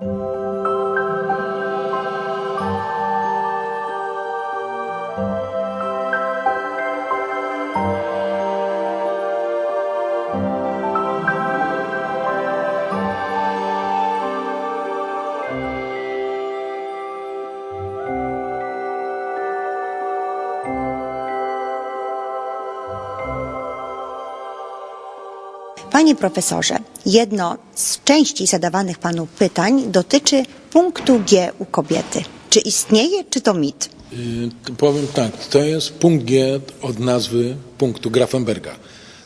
Música Panie profesorze, jedno z częściej zadawanych panu pytań dotyczy punktu G u kobiety. Czy istnieje, czy to mit? Y, Powiem tak, to jest punkt G od nazwy punktu Grafenberga.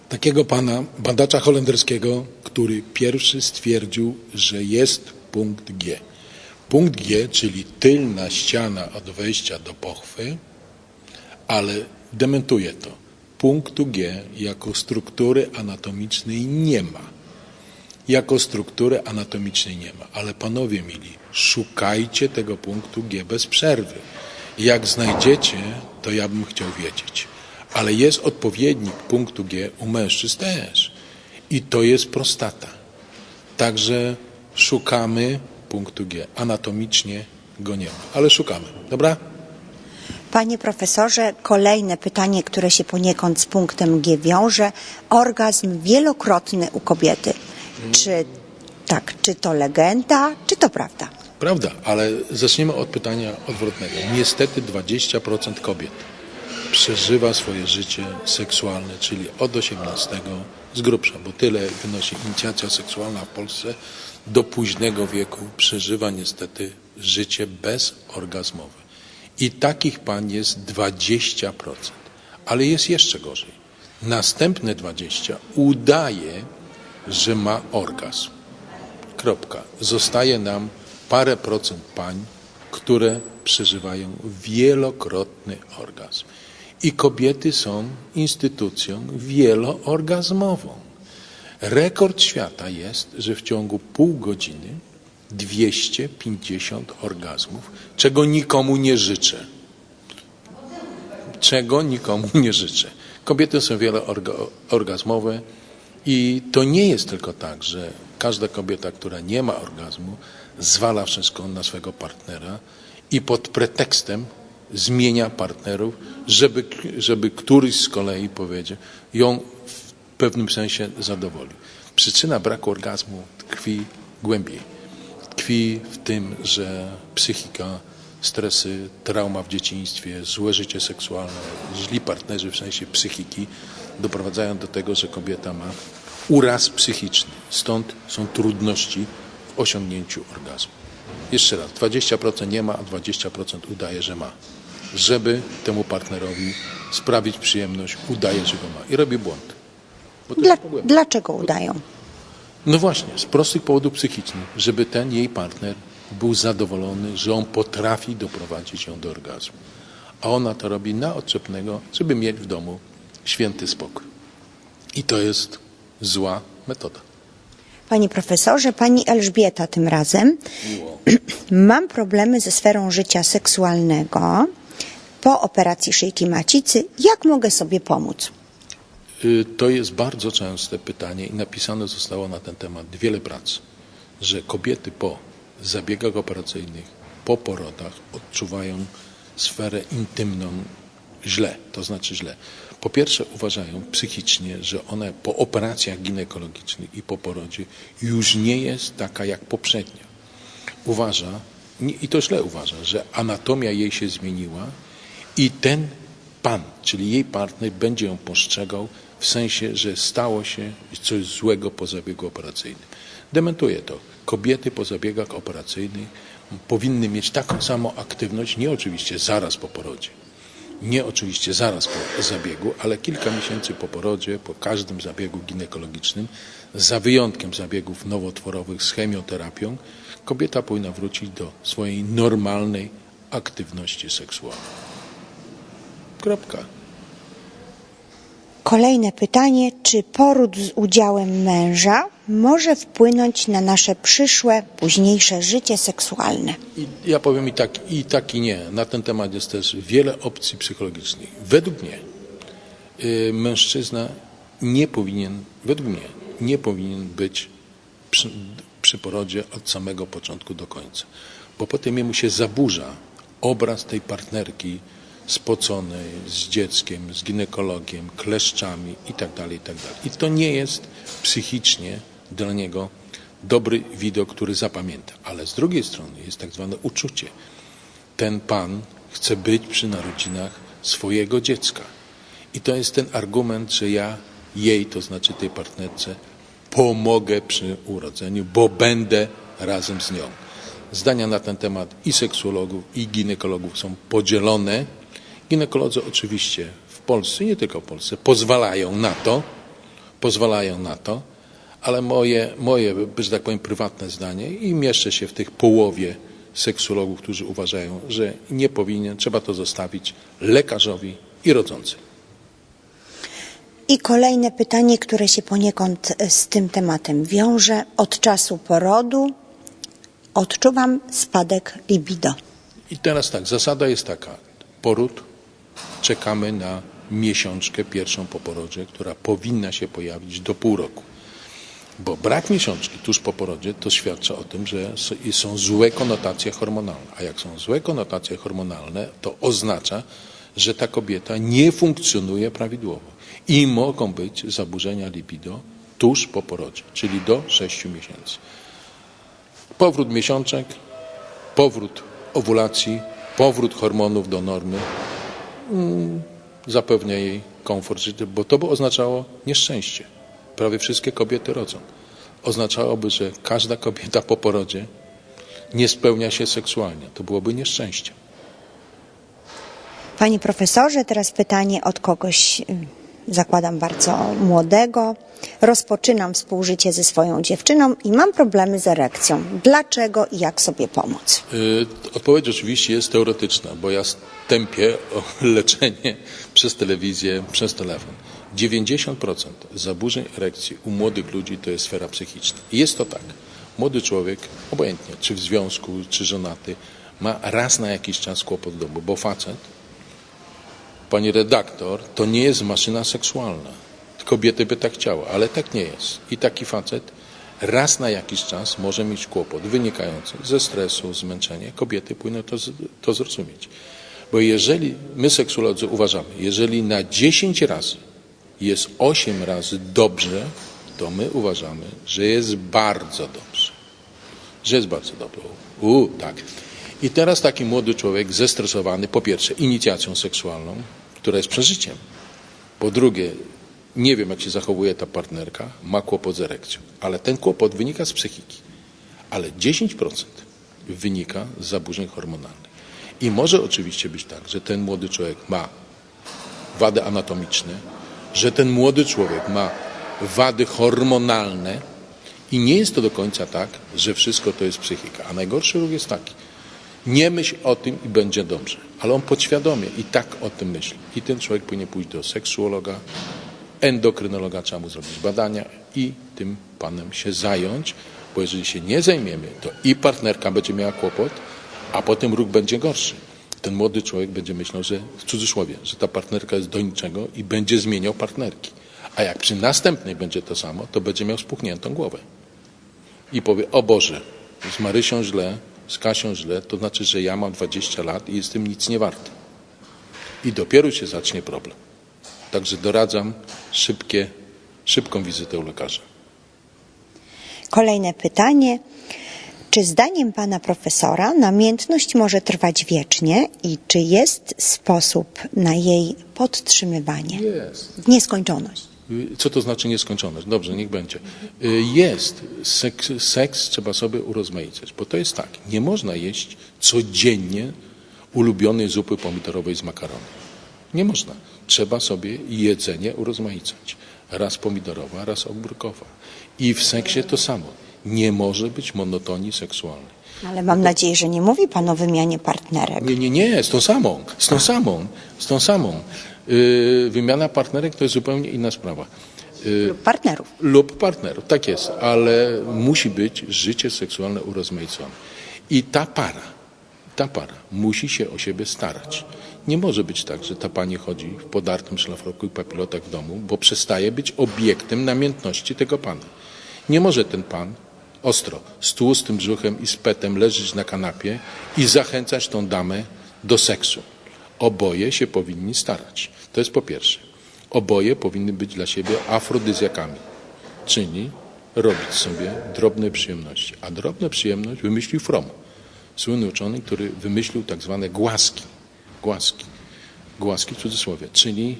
Takiego pana, badacza holenderskiego, który pierwszy stwierdził, że jest punkt G. Punkt G, czyli tylna ściana od wejścia do pochwy, ale dementuje to. Punktu G jako struktury anatomicznej nie ma. Jako struktury anatomicznej nie ma. Ale panowie mili, szukajcie tego punktu G bez przerwy. Jak znajdziecie, to ja bym chciał wiedzieć. Ale jest odpowiednik punktu G u mężczyzn też. I to jest prostata. Także szukamy punktu G. Anatomicznie go nie ma, ale szukamy. Dobra? Panie profesorze, kolejne pytanie, które się poniekąd z punktem G wiąże. Orgazm wielokrotny u kobiety. Czy tak, czy to legenda, czy to prawda? Prawda, ale zaczniemy od pytania odwrotnego. Niestety 20% kobiet przeżywa swoje życie seksualne, czyli od 18 z grubsza, bo tyle wynosi inicjacja seksualna w Polsce, do późnego wieku przeżywa niestety życie bezorgazmowe. I takich pań jest 20%. Ale jest jeszcze gorzej. Następne 20 udaje, że ma orgazm. Kropka. Zostaje nam parę procent pań, które przeżywają wielokrotny orgazm. I kobiety są instytucją wieloorgazmową. Rekord świata jest, że w ciągu pół godziny 250 orgazmów, czego nikomu nie życzę. Czego nikomu nie życzę. Kobiety są wieloorgazmowe i to nie jest tylko tak, że każda kobieta, która nie ma orgazmu, zwala wszystko na swego partnera i pod pretekstem zmienia partnerów, żeby, żeby któryś z kolei powiedział, ją w pewnym sensie zadowolił. Przyczyna braku orgazmu tkwi głębiej. Tkwi w tym, że psychika, stresy, trauma w dzieciństwie, złe życie seksualne, źli partnerzy w sensie psychiki doprowadzają do tego, że kobieta ma uraz psychiczny. Stąd są trudności w osiągnięciu orgazmu. Jeszcze raz, 20% nie ma, a 20% udaje, że ma. Żeby temu partnerowi sprawić przyjemność, udaje, że go ma. I robi błąd. Dla, dlaczego udają? No właśnie, z prostych powodów psychicznych, żeby ten jej partner był zadowolony, że on potrafi doprowadzić ją do orgazmu. A ona to robi na odczepnego, żeby mieć w domu święty spokój. I to jest zła metoda. Panie profesorze, pani Elżbieta tym razem. Mam problemy ze sferą życia seksualnego po operacji szyjki macicy. Jak mogę sobie pomóc? Y, To jest bardzo częste pytanie i napisane zostało na ten temat wiele prac, że kobiety po zabiegach operacyjnych, po porodach odczuwają sferę intymną źle, to znaczy źle. Po pierwsze uważają psychicznie, że ona po operacjach ginekologicznych i po porodzie już nie jest taka jak poprzednia. Uważa, i to źle uważa, że anatomia jej się zmieniła i ten pan, czyli jej partner, będzie ją postrzegał w sensie, że stało się coś złego po zabiegu operacyjnym. Dementuje to. Kobiety po zabiegach operacyjnych powinny mieć taką samą aktywność, nie oczywiście zaraz po porodzie, nie oczywiście zaraz po zabiegu, ale kilka miesięcy po porodzie, po każdym zabiegu ginekologicznym, za wyjątkiem zabiegów nowotworowych z chemioterapią, kobieta powinna wrócić do swojej normalnej aktywności seksualnej. Kropka. Kolejne pytanie, czy poród z udziałem męża może wpłynąć na nasze przyszłe, późniejsze życie seksualne? Ja powiem i tak, i tak, i nie. Na ten temat jest też wiele opcji psychologicznych. Według mnie y, mężczyzna nie powinien, według mnie, nie powinien być przy, przy porodzie od samego początku do końca. Bo potem jemu się zaburza obraz tej partnerki spoconej, z dzieckiem, z ginekologiem, kleszczami itd. itd. I to nie jest psychicznie dla niego dobry widok, który zapamięta. Ale z drugiej strony jest tak zwane uczucie. Ten pan chce być przy narodzinach swojego dziecka. I to jest ten argument, że ja jej, to znaczy tej partnerce, pomogę przy urodzeniu, bo będę razem z nią. Zdania na ten temat i seksuologów, i ginekologów są podzielone. Ginekolodzy oczywiście w Polsce, nie tylko w Polsce, pozwalają na to, pozwalają na to, ale moje, moje, że tak powiem, prywatne zdanie i mieszczę się w tych połowie seksuologów, którzy uważają, że nie powinien, trzeba to zostawić lekarzowi i rodzącej. I kolejne pytanie, które się poniekąd e, z tym tematem wiąże. Od czasu porodu odczuwam spadek libido. I teraz tak, zasada jest taka. Poród, czekamy na miesiączkę pierwszą po porodzie, która powinna się pojawić do pół roku. Bo brak miesiączki tuż po porodzie to świadczy o tym, że są złe konotacje hormonalne. A jak są złe konotacje hormonalne, to oznacza, że ta kobieta nie funkcjonuje prawidłowo. I mogą być zaburzenia libido tuż po porodzie, czyli do 6 miesięcy. Powrót miesiączek, powrót owulacji, powrót hormonów do normy zapewnia jej komfort życia, bo to by oznaczało nieszczęście. Prawie wszystkie kobiety rodzą. Oznaczałoby, że każda kobieta po porodzie nie spełnia się seksualnie. To byłoby nieszczęście. Panie profesorze, teraz pytanie od kogoś, ym, zakładam bardzo młodego. Rozpoczynam współżycie ze swoją dziewczyną i mam problemy z erekcją. Dlaczego i jak sobie pomóc? Y, Odpowiedź oczywiście jest teoretyczna, bo ja stępię o leczenie przez telewizję, przez telefon. 90% zaburzeń erekcji u młodych ludzi to jest sfera psychiczna. I jest to tak. Młody człowiek, obojętnie, czy w związku, czy żonaty, ma raz na jakiś czas kłopot w domu, bo facet, pani redaktor, to nie jest maszyna seksualna. Kobiety by tak chciały, ale tak nie jest. I taki facet raz na jakiś czas może mieć kłopot wynikający ze stresu, zmęczenia. Kobiety powinny to, to zrozumieć. Bo jeżeli, my seksuolodzy uważamy, jeżeli na 10 razy jest 8 razy dobrze, to my uważamy, że jest bardzo dobrze. Że jest bardzo dobrze. U, tak. I teraz taki młody człowiek zestresowany, po pierwsze, inicjacją seksualną, która jest przeżyciem. Po drugie, nie wiem, jak się zachowuje ta partnerka, ma kłopot z erekcją, ale ten kłopot wynika z psychiki. Ale 10% wynika z zaburzeń hormonalnych. I może oczywiście być tak, że ten młody człowiek ma wady anatomiczne, że ten młody człowiek ma wady hormonalne i nie jest to do końca tak, że wszystko to jest psychika. A najgorszy ruch jest taki. Nie myśl o tym i będzie dobrze. Ale on podświadomie i tak o tym myśli. I ten człowiek powinien pójść do seksuologa, endokrynologa, trzeba mu zrobić badania i tym panem się zająć, bo jeżeli się nie zajmiemy, to i partnerka będzie miała kłopot, a potem ruch będzie gorszy. Ten młody człowiek będzie myślał, że w cudzysłowie, że ta partnerka jest do niczego i będzie zmieniał partnerki. A jak przy następnej będzie to samo, to będzie miał spuchniętą głowę. I powie, o Boże, z Marysią źle, z Kasią źle, to znaczy, że ja mam 20 lat i jestem nic nie warty. I dopiero się zacznie problem. Także doradzam szybkie, szybką wizytę u lekarza. Kolejne pytanie. Czy zdaniem pana profesora namiętność może trwać wiecznie i czy jest sposób na jej podtrzymywanie Jest. w nieskończoność? Co to znaczy nieskończoność? Dobrze, niech będzie. Y, Jest. Seks, seks trzeba sobie urozmaicać, bo to jest tak. Nie można jeść codziennie ulubionej zupy pomidorowej z makaronem. Nie można. Trzeba sobie jedzenie urozmaicać. Raz pomidorowa, raz ogórkowa. I w seksie to samo. Nie może być monotonii seksualnej. Ale mam nadzieję, że nie mówi pan o wymianie partnerek. Nie, nie, nie, z tą samą, z tą samą, z tą samą. Yy, wymiana partnerek to jest zupełnie inna sprawa. Yy, lub partnerów. lub partnerów, tak jest, ale musi być życie seksualne urozmaicone. I ta para, ta para musi się o siebie starać. Nie może być tak, że ta pani chodzi w podartym szlafroku i papilotach w domu, bo przestaje być obiektem namiętności tego pana. Nie może ten pan ostro, z tłustym brzuchem i z petem leżeć na kanapie i zachęcać tą damę do seksu. Oboje się powinni starać. To jest po pierwsze. Oboje powinny być dla siebie afrodyzjakami, czyli robić sobie drobne przyjemności. A drobne przyjemność wymyślił Fromm, słynny uczony, który wymyślił tak zwane głaski. Głaski. Głaski w cudzysłowie, czyli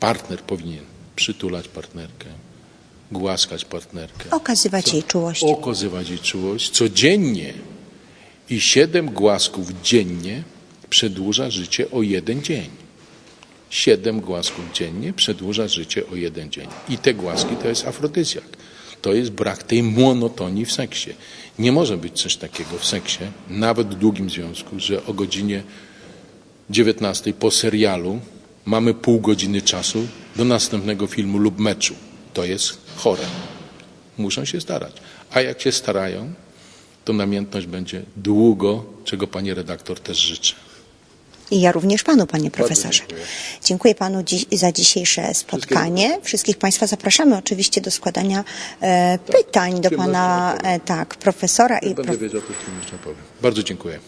partner powinien przytulać partnerkę, głaskać partnerkę, Okazywać jej czułość. okazywać jej czułość codziennie. I siedem głasków dziennie przedłuża życie o jeden dzień. Siedem głasków dziennie przedłuża życie o jeden dzień. I te głaski to jest afrodyzjak. To jest brak tej monotonii w seksie. Nie może być coś takiego w seksie, nawet w długim związku, że o godzinie 19 po serialu mamy pół godziny czasu do następnego filmu lub meczu. To jest chore. Muszą się starać. A jak się starają, to namiętność będzie długo, czego pani redaktor też życzę. I ja również panu, panie profesorze. dziękuję. Dziękuję panu dzi- za dzisiejsze spotkanie. Wszystkich państwa zapraszamy oczywiście do składania e, pytań do pana e, tak, profesora i Będę prof... wiedział, to jeszcze powiem. Bardzo dziękuję.